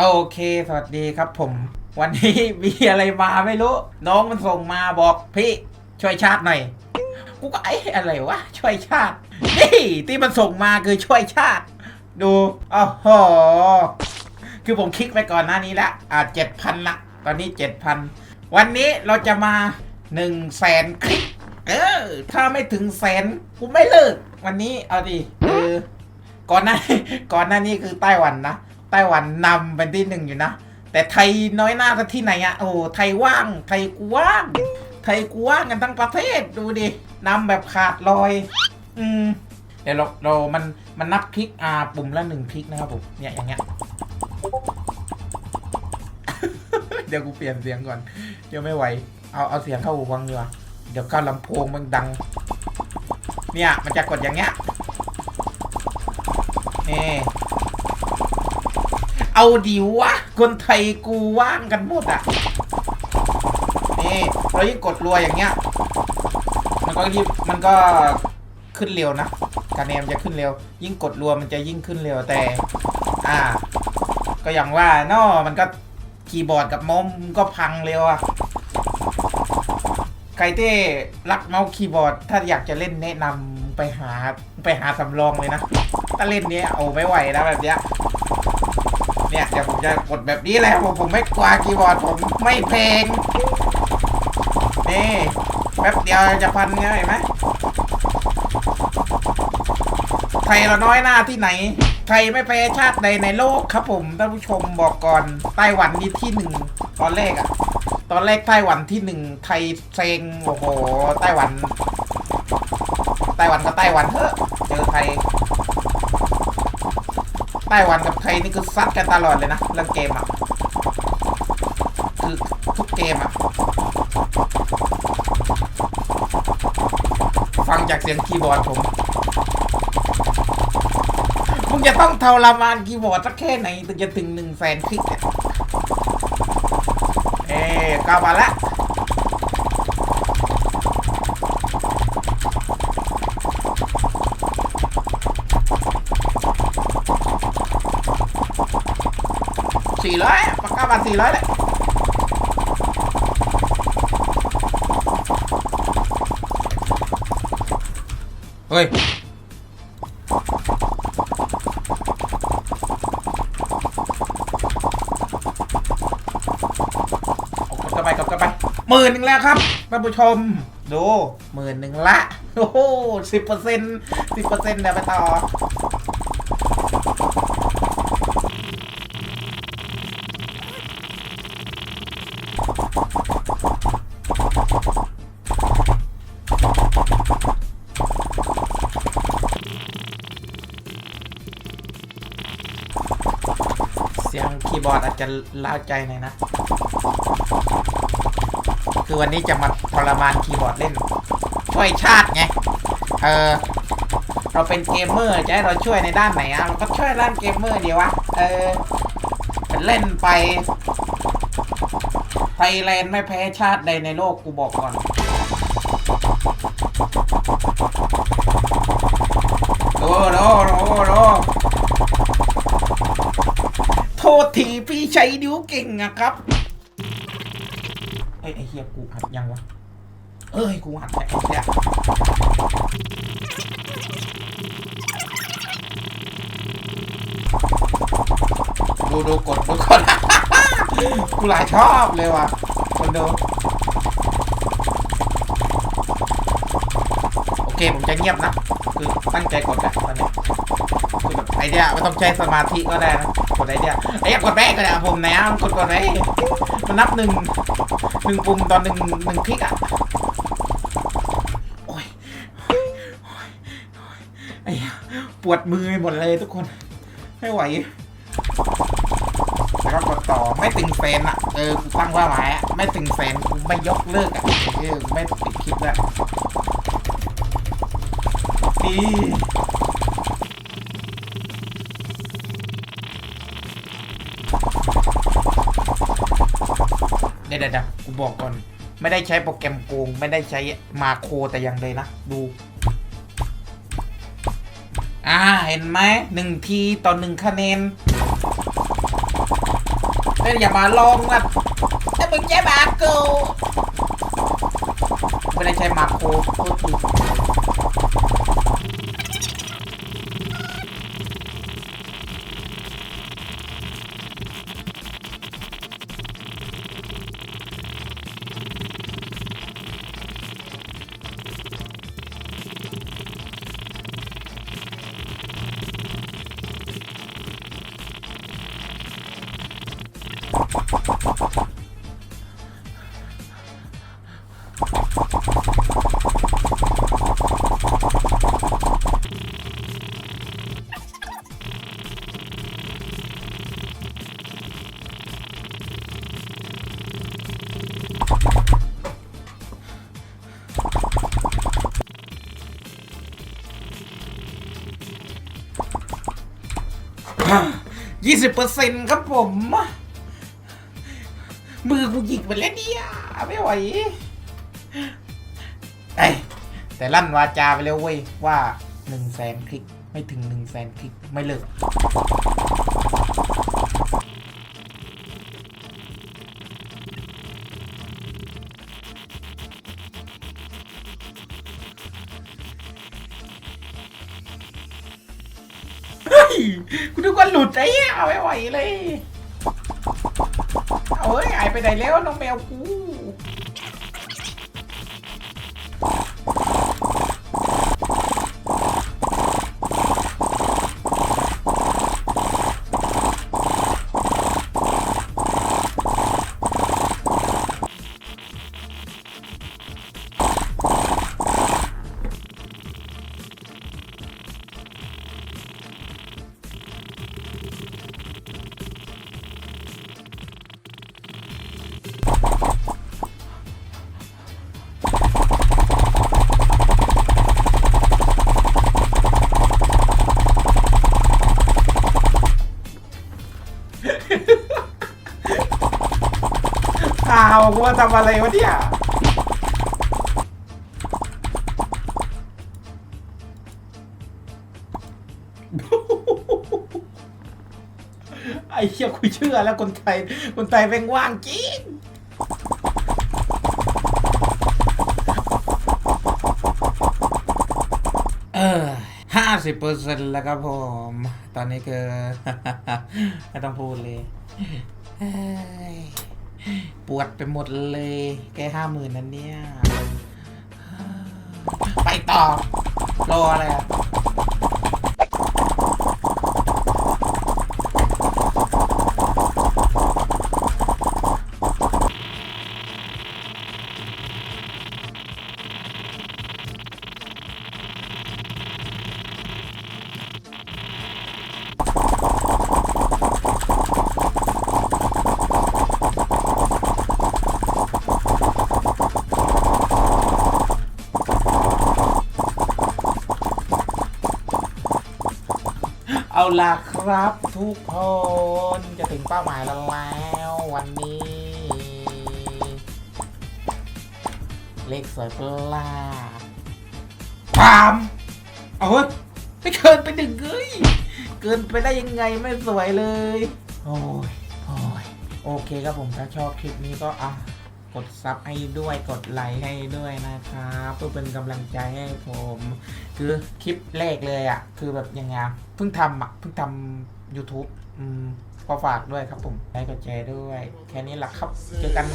โอเค สวัสดีครับผม วันนี้มีอะไรมาไม่รู้ น้องมันส่งมาบอกพี่ช่วยชาติหน่อย กูก็ไอ้อะไรวะช่วยชาตินี่ที่มันส่งมาคือช่วยชาติ ดูอ๋อโหคือผมคลิกไปก่อนหน้านี้แล้วอ่าเจ็ดพันละ ตอนนี้เจ็ดพันวันนี้เราจะมาหนึ่งแสนคลิก เออ ถ้าไม่ถึงแสนกูไม่เลิก วันนี้เอาดิเออก่อนหน้าก่อนหน้านี้คือไต้หวันนะ ไต้หวันนำเป็นที่หนึ่งอยู่นะ แต่ไทยน้อยหน้าที่ไหนอะโอ้ไทยว่าง ไทยกูว่าง ไทยกูว่างกันทั้งประเทศดูดินำแบบขาดลอย อืมเดี๋ยวเราเรามันมันนับคลิกอ่าปุ่มละหนึ่งคลิกนะครับผมเนี่ยอย่างเงี้ย เดี๋ยวกูเปลี่ยนเสียงก่อน เดี๋ยวไม่ไหว เอาเอาเสียงเข้าหูฟังดีกว่าเดี๋ยวเข้าลำโพงมันดัง เนี่ยมันจะกดอย่างเงี้ยนี่ เอาดิวะ คนไทยกูว่างกันหมดอะ นี่เรายิ่งกดรัวอย่างเงี้ย มันก็ยิ่มันก็ขึ้นเร็วนะการเนมจะขึ้นเร็ว ยิ่งกดรัวมันจะยิ่งขึ้นเร็วแต่ อ่า ก็อย่างว่าเนอมันก็คีย์บอร์ดกับเมาส์มันก็พังเร็วอะใครที่รักเมาส์คีย์บอร์ด ถ้าอยากจะเล่นแนะนำไปหาไปหาสำรองเลยนะ ถ้าเล่นเนี้ยเอาไม่ไหวนะแบบเนี้ย เนี่ยเดี๋ยวผมจะกดแบบนี้แหละผมผมไม่กลัวคีย์บอร์ดผมไม่เพลงนี่แป๊บเดียวจะพันเงี้ยเห็นไหมไทยเราน้อยหน้าที่ไหน ไทยไม่แพ้ชาติใดในโลกครับผมท่านผู้ชมบอกก่อนไต้หวันนี่ที่หนึ่งตอนแรกอะตอนแรกไต้หวันที่หนึ่งไทยเซ็งโอ้โหไต้หวัน ไต้หวันก็ไต้หวันเถอะเจอไทย ไต้หวันกับไทยนี่คือซัดกันตลอดเลยนะเรื่องเกมอะคือทุกเกมอะฟังจากเสียงคีย์บอร์ดผมมึงจะต้องทรมานคีย์บอร์ดสักแค่ไหนถึงจะถึงหนึ่งแสนคลิกเนี่ยเอ๊ก้าวมาละ สี่ร้อยปากกาบาทสี่ร้อยเลยเฮ้ยกดเข้าไปกดเข้าไปหมื่นหนึ่งแล้วครับท่านผู้ชม ดูหมื่นหนึ่งละ โอ้โหสิบเปอร์เซ็นต์สิบเปอร์เซ็นต์เดี๋ยวไปต่อ เสียงคีย์บอร์ดอาจจะล้าใจหน่อยนะ คือวันนี้จะมาทรมานคีย์บอร์ดเล่น ช่วยชาติไง เออ เราเป็นเกมเมอร์จะให้เราช่วยในด้านไหนอะ เราก็ช่วยด้านเกมเมอร์ดีวะ เออเล่นไป ไทยแลนด์ไม่แพ้ชาติใดในโลกกูบอกก่อน โดโดโดโดโทษทีพี่ใช้นิ้วเก่งอะครับ เอ้ยไอ้เฮียกูหัดยังวะ เอ้ยกูหัดแต่ไอ้เฮียดูดูกดดูกด กูหลายชอบเลยว่ะคนดูโอเคผมจะเงียบนะ คือตั้งใจกดอะตอนนี้คือแบบไอเดียไม่ต้องใช้สมาธิก็ได้นะกดไอเดียไอ้เหี้ยกดแม่ก็ได้ผมนะกดกดไว้มันนับหนึ่งหนึ่งปุ่มตอนหนึ่งหนึ่งคลิกอะโอ้ยโอ้ยโอ้ยไอ้ปวดมือหมดเลยทุกคนไม่ไหว แล้วก็กดต่อไม่ตึงแฟนอะเออกูตั้งว่าหมายอะไม่ตึงแฟนกูไม่ยกเลิกอะเออไม่ปิดคลิปแล้วนี่เดี๋ยวเดี๋ยวเดี๋ยวกูบอกก่อน ไม่ได้ใช้โปรแกรมโกง ไม่ได้ใช้มาโครแต่อย่างใดนะ ดู อ่า เห็นไหมหนึ่งทีต่อหนึ่งคะแนน ไม่อย่ามาลองมาถ้ามึงใช้มาโกไม่ได้ใช้มาโคโทษที ยี่สิบเปอร์เซ็นต์ครับผม มือกูหยิกไปแล้วเนี่ยไม่ไหวไอแต่ลั่นวาจาไปแล้วเว้ย ว่าหนึ่งแสนคลิก ไม่ถึงหนึ่งแสนคลิก ไม่เลิก ลุดไอ้เหี้ยไม่ไหวเลย เอาเฮ้ยหายไปไหนแล้วน้องแมวกู ข่าวกูว่าทำอะไรวะเนี่ย ไอ้เหี้ยกูเชื่อแล้วคนไทย คนไทยเป็นว่างจริงเออห้าสิบเปอร์เซ็นต์แล้วครับผม ตอนนี้คือ ไม่ต้องพูดเลย ปวดไปหมดเลย แก่ห้าหมื่นนั้นเนี่ย ไปต่อ รออะไรอะ ล่ะครับทุกคนจะถึงเป้าหมายแล้วแล้ววันนี้ เลขสวยปลาปามเอาเฮ้ยไม่เกินไปหนึ่งเอ้ยเกินไปได้ยังไงไม่สวยเลย โอ้ยโอ้ยโอเคครับผมถ้าชอบคลิปนี้ก็อะ กดซับให้ด้วยกดไลค์ให้ด้วยนะครับเพื่อเป็นกำลังใจให้ผม คือคลิปแรกเลยอะ คือแบบยังไงเพิ่งทำอะเพิ่งทำ YouTube อืมก็ฝากด้วยครับผมไลค์กดแชร์ด้วย แค่นี้แหละครับ เจอกัน